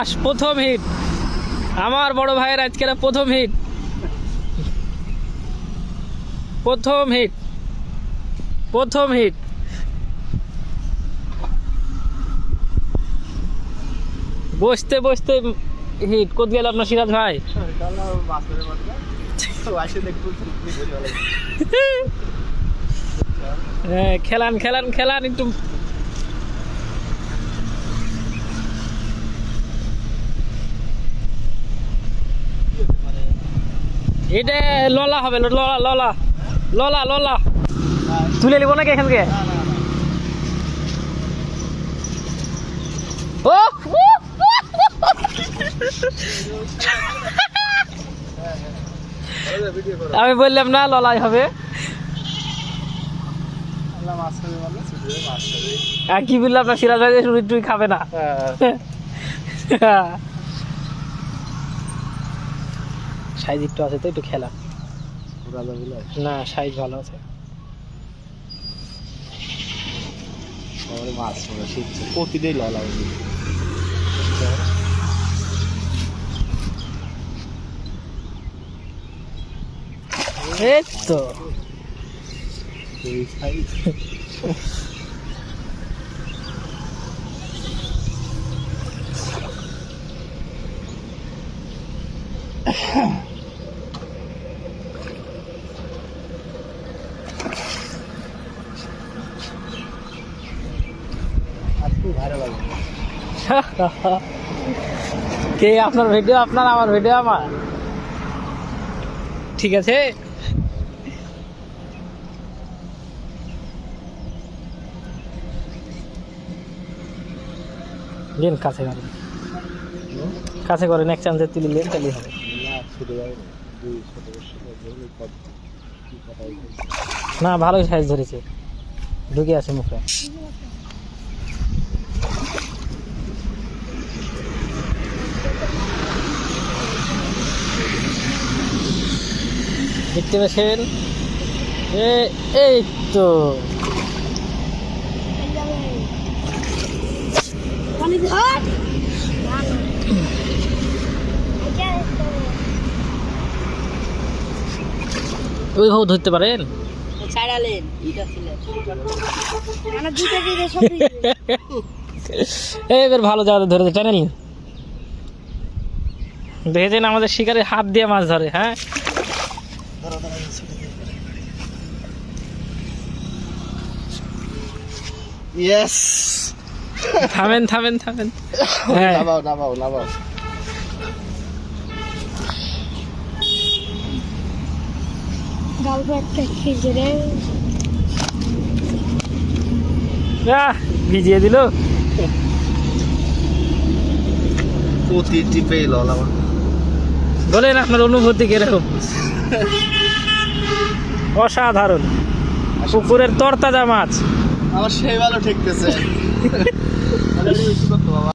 প্রথম হিট আমার বড় ভাইয়ের আজকের প্রথম হিট প্রথম হিট প্রথম হিট বসতে বসতে হিট কোথ গেল আপনার সিরাজ ভাই? হ্যাঁ, খেলান খেলান খেলান একটু এটা ললা হবে ললা ললা। ললা ললা। তুলে নিব নাকি এখান থেকে ও! আমি বললাম না ললাই হবে। আর কি বললাম না সিরাজ ভাই তুই খাবে না। সাইজ একটু আছে তো একটু খেলা। না সাইজ ভালো আছে। মাছ শিখছে। প্রতিদিন ললা এই তো। কে আপনার ভিডিও আপনার আমার ভিডিও আমার। ঠিক আছে? লেন কাছে করেন কাছে করেন এক চান্সে তুলে লেন তাহলেই হবে। না ভালোই সাইজ ধরেছে। ঢুকে আছে মুখে দেখতে পাচ্ছেন? এ এই তো। ওইভাবে ধরতে পারেন? ছিলেন মানে এবার ভালো জায়গাতে ধরেছে টেনে নিন দেখেছেন আমাদের শিকারে হাত দিয়ে মাছ ধরে হ্যাঁ? থামেন থামেন থামেন। হ্যাঁ। নামাও নামাও নামাও। একটা ভিজিয়ে দিল। বলেন আপনার অনুভূতি কীরকম? অসাধারণ। পুকুরের তরতাজা মাছ। আমার সেই ভালো ঠেকতেছে।